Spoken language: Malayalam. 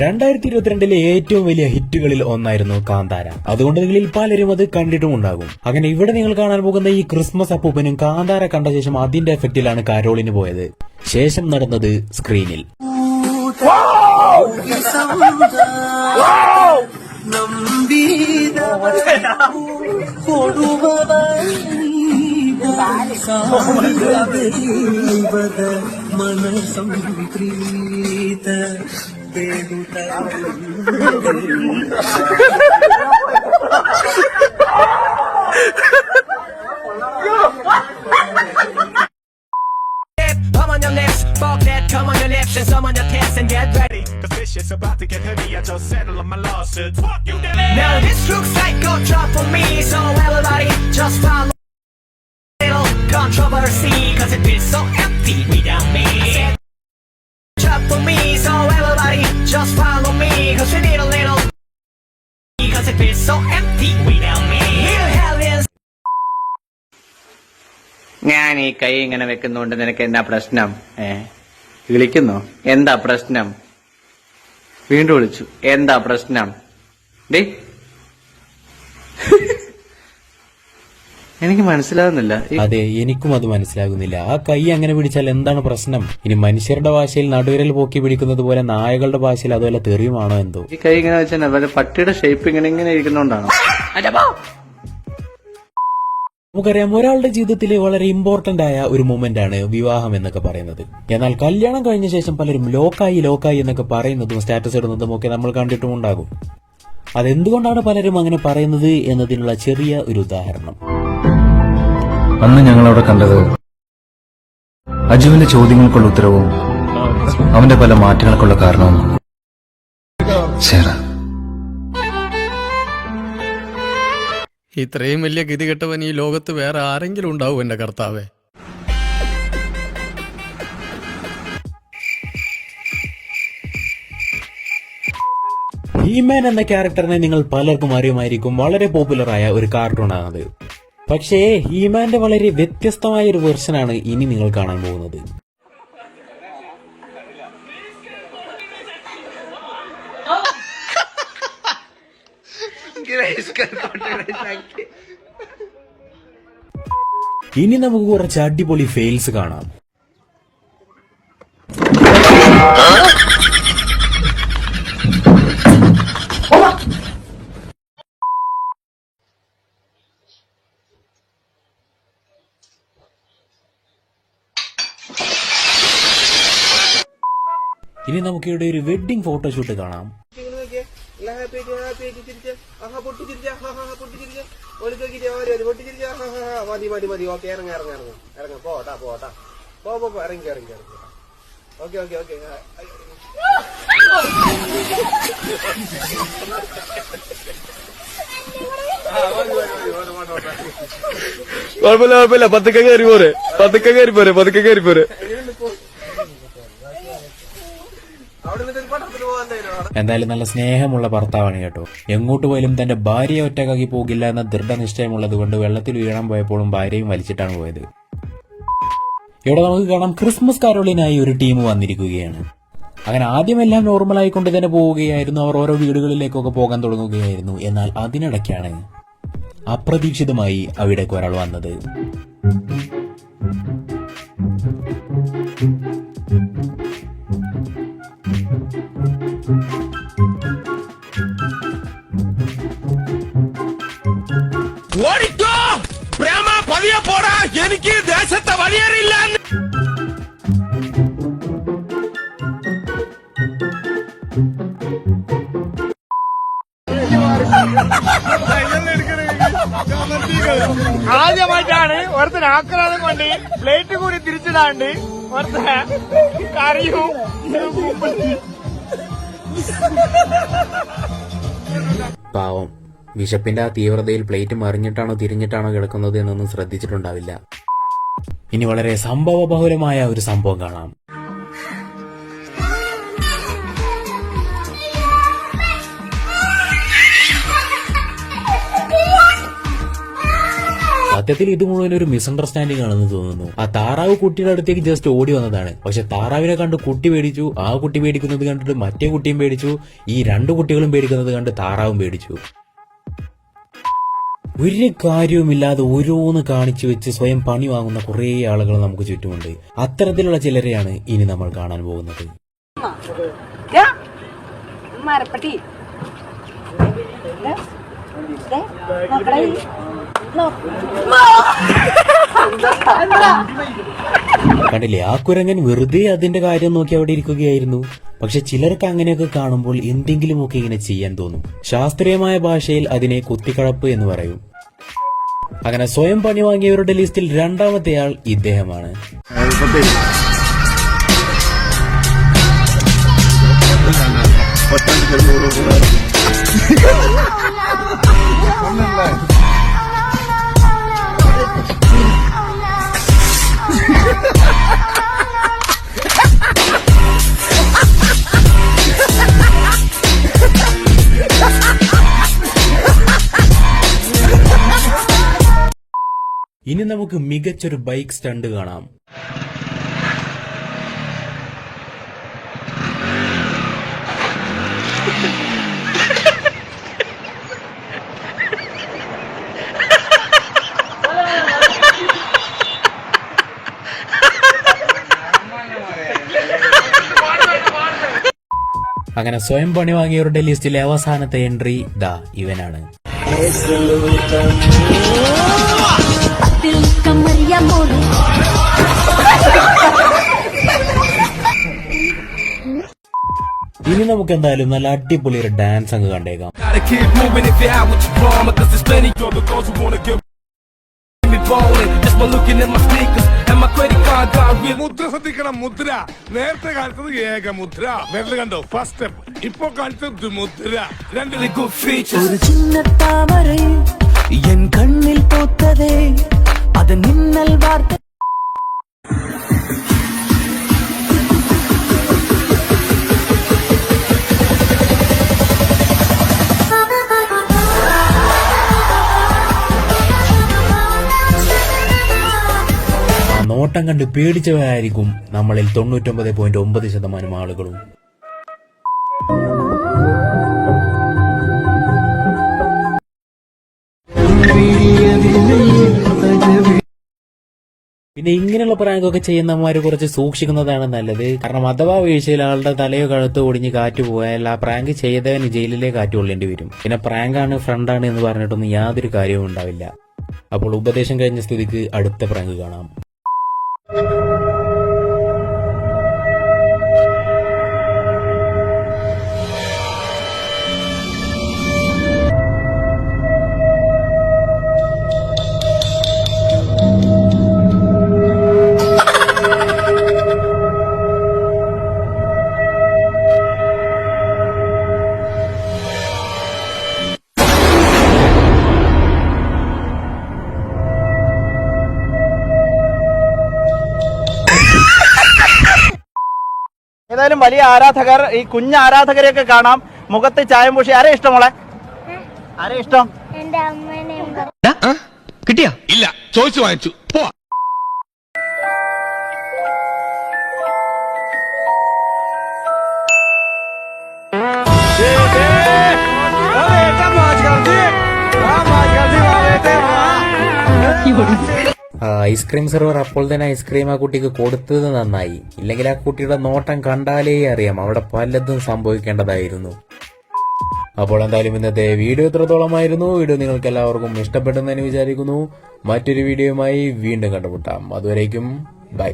രണ്ടായിരത്തി ഇരുപത്തിരണ്ടിലെ ഏറ്റവും വലിയ ഹിറ്റുകളിൽ ഒന്നായിരുന്നു കാന്താര. അതുകൊണ്ട് നിങ്ങളിൽ പലരും അത് കണ്ടിട്ടും ഉണ്ടാകും അങ്ങനെ ഇവിടെ നിങ്ങൾ കാണാൻ പോകുന്ന ഈ ക്രിസ്മസ് അപ്പൂപ്പനും കാന്താര കണ്ട ശേഷം അതിന്റെ എഫക്റ്റിലാണ് കരോളിന് പോയത്. ശേഷം നടന്നത് സ്ക്രീനിൽ. മനസം Preetha Come on your lips, fuck that, come on your lips and some on your tits and get ready. The fish is about to get heavy. I just settled on my lawsuit. Fuck you, Daddy. Now this looks like a job for me, so everybody just follow. Little controversy, cause it feels so empty without me. Job for me, so everybody just follow me, cause we need a little. Cause it feels so empty without me. Little hellions. ഞാൻ ഈ കൈ ഇങ്ങനെ വെക്കുന്നോണ്ട് നിനക്ക് എന്താ പ്രശ്നം ഏ വിളിക്കുന്നു എന്താ പ്രശ്നം വീണ്ടും വിളിച്ചു എന്താ പ്രശ്നം ഡേ എനിക്ക് മനസ്സിലാകുന്നില്ല. അതെ എനിക്കും അത് മനസ്സിലാകുന്നില്ല. ആ കൈ അങ്ങനെ പിടിച്ചാൽ എന്താണ് പ്രശ്നം? ഇനി മനുഷ്യരുടെ ഭാഷയിൽ നടുവിരൽ പോക്കി പിടിക്കുന്നത് പോലെ നായകളുടെ ഭാഷയിൽ അതുപോലെ തെറിയുമാണോ എന്തോ? ഈ കൈ ഇങ്ങനെ വെച്ചാൽ വല്ല പട്ടിയുടെ ഷേപ്പ് ഇങ്ങനെ ഇങ്ങനെ ഇരിക്കുന്നോണ്ടാണോ? നമുക്കറിയാം ഒരാളുടെ ജീവിതത്തിലെ വളരെ ഇമ്പോർട്ടന്റ് ആയ ഒരു മൊമെന്റ് ആണ് വിവാഹം എന്നൊക്കെ പറയുന്നത്. എന്നാൽ കല്യാണം കഴിഞ്ഞ ശേഷം പലരും ലോക്കായി ലോക്കായി എന്നൊക്കെ പറയുന്നതും സ്റ്റാറ്റസ് ഇടുന്നതും ഒക്കെ നമ്മൾ കണ്ടിട്ടും ഉണ്ടാകും അതെന്തുകൊണ്ടാണ് പലരും അങ്ങനെ പറയുന്നത് എന്നതിനുള്ള ചെറിയ ഒരു ഉദാഹരണം. അന്ന് ഞങ്ങൾ അവിടെ കണ്ടത് അജുവിന്റെ ചോദ്യങ്ങൾക്കുള്ള ഉത്തരവും അവന്റെ പല മാറ്റങ്ങൾക്കുള്ള കാരണവും. ശരി ഇത്രയും വലിയ ഗതികെട്ടവൻ ഈ ലോകത്ത് വേറെ ആരെങ്കിലും ഉണ്ടാവും എന്റെ കർത്താവേ. ഹീമാൻ എന്ന ക്യാരക്ടറിനെ നിങ്ങൾ പലർക്കും അറിയുമായിരിക്കും. വളരെ പോപ്പുലറായ ഒരു കാർട്ടൂൺ ആണത്. പക്ഷേ ഹീമാന്റെ വളരെ വ്യത്യസ്തമായ ഒരു വെർഷനാണ് ഇനി നിങ്ങൾ കാണാൻ പോകുന്നത്. ഇനി നമുക്ക് കുറച്ച് അടിപൊളി ഫെയിൽസ് കാണാം. ഇനി നമുക്കിവിടെ ഒരു വെഡിങ് ഫോട്ടോഷൂട്ട് കാണാം. മതി മതി മതി. ഓക്കെ ഇറങ്ങ ഇറങ്ങ ഇറങ്ങ. ഇറങ്ങ. പോട്ടാ പോട്ടാ. പോ പോ പോ, ഇറങ്ങി ഇറങ്ങി ഇറങ്ങി. Okay okay okay. കുഴപ്പമില്ല കുഴപ്പമില്ല. പതുക്കെ കയറി പോരെ. പതുക്കെ കയറി പോരെ പതുക്കെ കയറി പോരെ അവിടെ നിന്നിട്ട് പട്ടണത്തിന് പോകാൻ തരുവാണ് എന്തായാലും നല്ല സ്നേഹമുള്ള ഭർത്താവാണ് കേട്ടോ. എങ്ങോട്ട് പോയാലും തന്റെ ഭാര്യയെ ഒറ്റക്കാക്കി പോകില്ല എന്ന ദൃഢനിശ്ചയമുള്ളത് കൊണ്ട് വെള്ളത്തിൽ വീഴാൻ പോയപ്പോഴും ഭാര്യയും വലിച്ചിട്ടാണ് പോയത്. ഇവിടെ നമുക്ക് കാണാം ക്രിസ്മസ് കാരോളിനായി ഒരു ടീം വന്നിരിക്കുകയാണ്. അങ്ങനെ ആദ്യമെല്ലാം നോർമൽ ആയിക്കൊണ്ട് തന്നെ പോവുകയായിരുന്നു. അവർ ഓരോ വീടുകളിലേക്കൊക്കെ പോകാൻ തുടങ്ങുകയായിരുന്നു. എന്നാൽ അതിനിടയ്ക്കാണ് അപ്രതീക്ഷിതമായി അവിടേക്ക് ഒരാൾ വന്നത്. പോടാ എനിക്ക് ദേശത്തെ വഴിയേറിയില്ല ആദ്യമായിട്ടാണ് ഒരുത്തൻ ആക്രാദം കൊണ്ട് പ്ലേറ്റ് കൂടി തിരിച്ചിടാണ്ട് ഒരുത്തൻ കറിയും പാവം. വിശപ്പിന്റെ ആ തീവ്രതയിൽ പ്ലേറ്റ് മറിഞ്ഞിട്ടാണോ തിരിഞ്ഞിട്ടാണോ കിടക്കുന്നത് എന്നൊന്നും ശ്രദ്ധിച്ചിട്ടുണ്ടാവില്ല. ഇനി വളരെ സംഭവബഹുലമായ ഒരു സംഭവം കാണാം. സത്യത്തിൽ ഇത് മുഴുവൻ ഒരു മിസ്അണ്ടർസ്റ്റാൻഡിംഗ് ആണെന്ന് തോന്നുന്നു. ആ താറാവ് കുട്ടിയുടെ അടുത്തേക്ക് ജസ്റ്റ് ഓടി വന്നതാണ്. പക്ഷെ താറാവിനെ കണ്ട് കുട്ടി പേടിച്ചു ആ കുട്ടി പേടിക്കുന്നത് കണ്ടിട്ട് മറ്റേ കുട്ടിയും പേടിച്ചു ഈ രണ്ടു കുട്ടികളും പേടിക്കുന്നത് കണ്ട് താറാവും പേടിച്ചു. ഒരു കാര്യവുമില്ലാതെ ഓരോന്ന് കാണിച്ചു വെച്ച് സ്വയം പണി വാങ്ങുന്ന കുറേ ആളുകൾ നമുക്ക് ചുറ്റുമുണ്ട്. അത്തരത്തിലുള്ള ചിലരെയാണ് ഇനി നമ്മൾ കാണാൻ പോകുന്നത്. മരപ്പട്ടി. കണ്ടില്ലേ ആ കുരങ്ങൻ വെറുതെ അതിന്റെ കാര്യം നോക്കി അവിടെ ഇരിക്കുകയായിരുന്നു. പക്ഷെ ചിലർക്ക് അങ്ങനെയൊക്കെ കാണുമ്പോൾ എന്തെങ്കിലുമൊക്കെ ഇങ്ങനെ ചെയ്യാൻ തോന്നും. ശാസ്ത്രീയമായ ഭാഷയിൽ അതിനെ കുത്തിക്കളപ്പ് എന്ന് പറയും. അങ്ങനെ സ്വയം പണി വാങ്ങിയവരുടെ ലിസ്റ്റിൽ രണ്ടാമത്തെ ആൾ ഇദ്ദേഹമാണ് ഇനി നമുക്ക് മികച്ചൊരു ബൈക്ക് സ്റ്റണ്ട് കാണാം. അങ്ങനെ സ്വയം പണി വാങ്ങിയവരുടെ ലിസ്റ്റിലെ അവസാനത്തെ എൻട്രി ദാ ഇവനാണ്. ഇനി നമുക്ക് എന്തായാലും നല്ല അടിപൊളി ഒരു ഡാൻസ് അങ്ങ് കണ്ടേക്കാം. മുദ്ര ശ്രദ്ധിക്കണം മുദ്ര. നേരത്തെ കാണിച്ചത് ഏക മുദ്ര. നേരത്തെ കണ്ടോ? ഫസ്റ്റ് സ്റ്റെപ്പ് ഇപ്പൊ കാണിച്ചത് മുദ്ര. രണ്ടിലെ ഒരു ചിന്ന താമര കണ്ണിൽ പോത്തതേ അത് നിന്നൽ വാർത്ത നോട്ടം കണ്ട് പേടിച്ചവരായിരിക്കും നമ്മളിൽ തൊണ്ണൂറ്റൊമ്പത് പോയിന്റ് ഒമ്പത് ശതമാനം ആളുകളും. പിന്നെ ഇങ്ങനെയുള്ള പ്രാങ്കൊക്കെ ചെയ്യുന്നവന്മാർ കുറച്ച് സൂക്ഷിക്കുന്നതാണ് നല്ലത്. കാരണം അഥവാ വീഴ്ചയിൽ ആളുടെ തലയോ കഴുത്തോ ഒടിഞ്ഞ് കാറ്റ് പോയാൽ ആ പ്രാങ്ക് ചെയ്തവന് ജയിലിലെ കാറ്റ് കൊള്ളേണ്ടി വരും. പിന്നെ പ്രാങ്കാണ് ഫ്രണ്ടാണ് എന്ന് പറഞ്ഞിട്ടൊന്നും യാതൊരു കാര്യവും ഉണ്ടാവില്ല. അപ്പോൾ ഉപദേശം കഴിഞ്ഞ സ്ഥിതിക്ക് അടുത്ത പ്രാങ്ക് കാണാം. thank you. ഏതായാലും വലിയ ആരാധകർ ഈ കുഞ്ഞ ആരാധകരെയൊക്കെ കാണാം. മുഖത്ത് ചായം പൂശി. ആരെ ഇഷ്ടം മോളെ? ആരെ ഇഷ്ടം? കിട്ടിയോ? ഇല്ല ചോദിച്ചു വാങ്ങിച്ചു. പോ ആ ഐസ്ക്രീം സെർവർ അപ്പോൾ തന്നെ ഐസ്ക്രീം ആ കുട്ടിക്ക് കൊടുത്തത് നന്നായി. ഇല്ലെങ്കിൽ ആ കുട്ടിയുടെ നോട്ടം കണ്ടാലേ അറിയാം. അവിടെ പലതും സംഭവിക്കേണ്ടതായിരുന്നു. അപ്പോൾ എന്തായാലും ഇന്നത്തെ വീഡിയോ എത്രത്തോളമായിരുന്നു വീഡിയോ നിങ്ങൾക്ക് എല്ലാവർക്കും ഇഷ്ടപ്പെട്ടെന്ന് വിചാരിക്കുന്നു. മറ്റൊരു വീഡിയോയുമായി വീണ്ടും കണ്ടുമുട്ടാം. അതുവരേക്കും ബൈ